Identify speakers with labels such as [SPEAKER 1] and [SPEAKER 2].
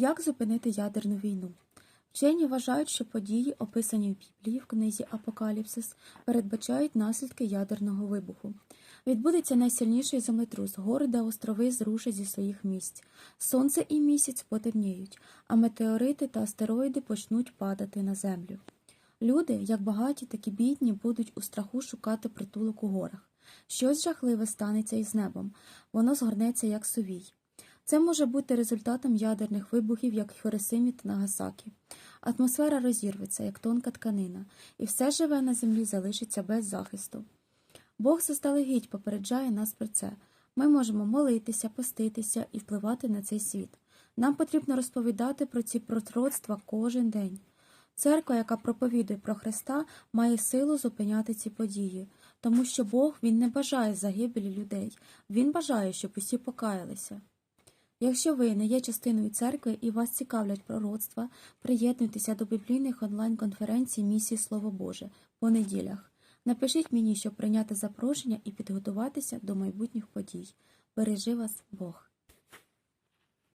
[SPEAKER 1] Як зупинити ядерну війну? Вчені вважають, що події, описані в Біблії в книзі Апокаліпсис, передбачають наслідки ядерного вибуху. Відбудеться найсильніший землетрус, гори та острови зрушать зі своїх місць. Сонце і місяць потемніють, а метеорити та астероїди почнуть падати на землю. Люди, як багаті, так і бідні, будуть у страху шукати притулок у горах. Щось жахливе станеться із небом, воно згорнеться як сувій. Це може бути результатом ядерних вибухів, як в Хіросимі та Нагасакі. Атмосфера розірветься, як тонка тканина, і все живе на землі залишиться без захисту. Бог заздалегідь попереджає нас про це. Ми можемо молитися, поститися і впливати на цей світ. Нам потрібно розповідати про ці пророцтва кожен день. Церква, яка проповідує про Христа, має силу зупиняти ці події, тому що Бог він не бажає загибелі людей, Він бажає, щоб усі покаялися. Якщо ви не є частиною церкви і вас цікавлять пророцтва, приєднуйтеся до біблійних онлайн-конференцій місії Слово Боже по неділях. Напишіть мені, щоб прийняти запрошення і підготуватися до майбутніх подій. Бережи вас Бог!